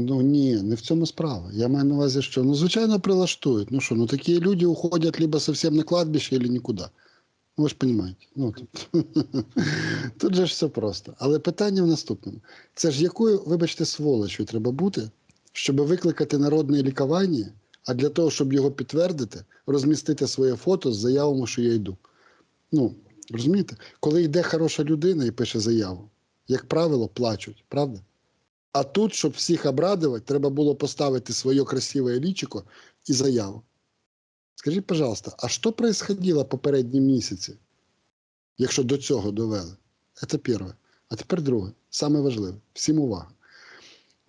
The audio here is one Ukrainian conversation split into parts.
Ну ні, не в цьому справа. Я маю на увазі, що ну звичайно прилаштують. Ну що, ну такі люди уходять либо совсем на кладбище, або нікуди. Ну, ви ж розумієте. Ну, тут, тут же ж все просто. Але питання в наступному: це ж якою, вибачте, сволочою треба бути, щоб викликати народне лікування, а для того, щоб його підтвердити, розмістити своє фото з заявами, що я йду. Ну, розумієте, коли йде хороша людина і пише заяву, як правило, плачуть, правда? А тут, щоб всіх обрадувати, треба було поставити своє красиве лічико і заяву. Скажіть, пожалуйста, а що происходило попередні місяці, якщо до цього довели? Це перше. А тепер друге, саме важливе, всім увага.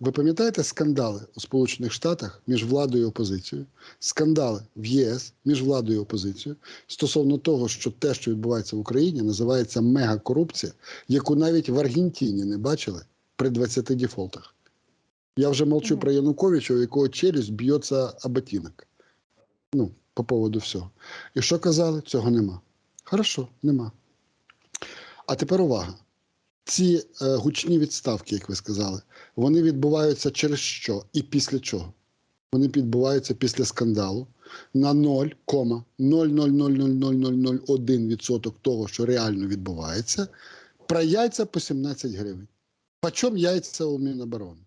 Ви пам'ятаєте скандали у Сполучених Штатах між владою і опозицією, скандали в ЄС між владою і опозицією стосовно того, що те, що відбувається в Україні, називається мегакорупція, яку навіть в Аргентині не бачили при 20 дефолтах. Я вже молчу про Януковича, у якого челюсть б'ється об ботинок. Ну, по поводу всього. І що казали? Цього нема. Хорошо, нема. А тепер увага. Ці е, гучні відставки, як ви сказали, вони відбуваються через що і після чого? Вони відбуваються після скандалу на 0,0000001% того, що реально відбувається, про яйця по 17 гривень. Почем яйця у Міноборони?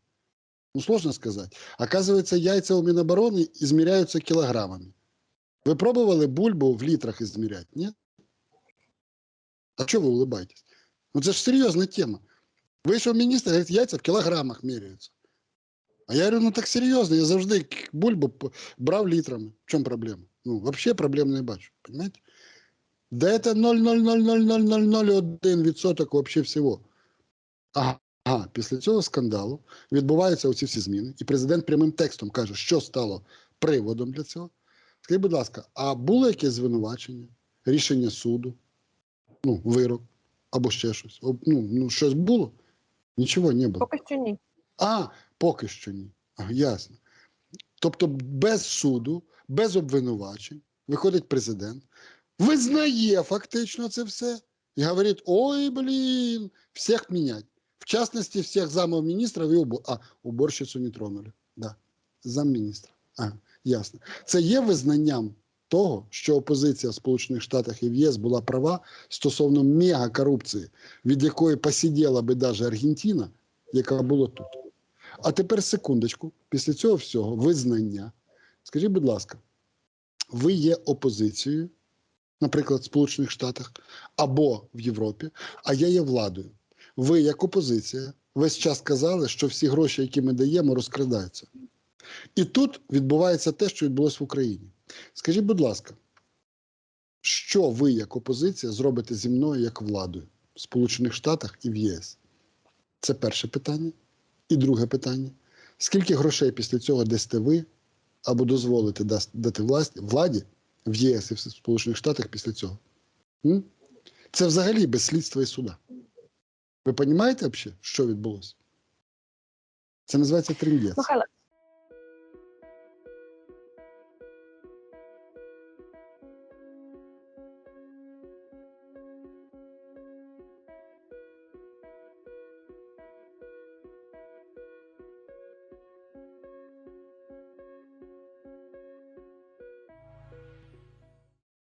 Ну, сложно сказать. Оказывается, яйца у Минобороны измеряются килограммами. Вы пробовали бульбу в литрах измерять, нет? А что вы улыбаетесь? Ну, это же серьезная тема. Вийшов міністр, говорить, яйця в кілограмах міряються. А я говорю, ну так серйозно, я завжди к- бульбу п- брав літрами. В чому проблема? Ну, взагалі проблем не бачу, понимаете? Да це 0,0000001% вообще всього. Ага, ага, після цього скандалу відбуваються оці всі зміни, і президент прямим текстом каже, що стало приводом для цього. Скажіть, будь ласка, а було якесь звинувачення, рішення суду, ну, вирок або ще щось? Ну, ну щось було? Нічого не було. Поки що ні. А, поки що ні. А, ясно. Тобто, без суду, без обвинувачень, виходить президент, визнає фактично це все і говорить: ой, блін, всіх мінять. В частності, всіх замов міністрів і убо... а, уборщицю не тронули. Да. Замміністра. Ага, ясно. Це є визнанням того, що опозиція в Сполучених Штатах і в ЄС була права стосовно мегакорупції, від якої посиділа би навіть Аргентина, яка була тут. А тепер секундочку, після цього всього визнання. Скажіть, будь ласка, ви є опозицією, наприклад, в Сполучених Штатах або в Європі, а я є владою. Ви, як опозиція, весь час казали, що всі гроші, які ми даємо, розкрадаються. І тут відбувається те, що відбулося в Україні. Скажіть, будь ласка, що ви, як опозиція, зробите зі мною як владою в Сполучених Штатах і в ЄС? Це перше питання. І друге питання: скільки грошей після цього дасте ви або дозволите дати власті, владі в ЄС і в Сполучених Штатах після цього? Це взагалі без слідства і суда. Ви розумієте що відбулося? Це називається трендець.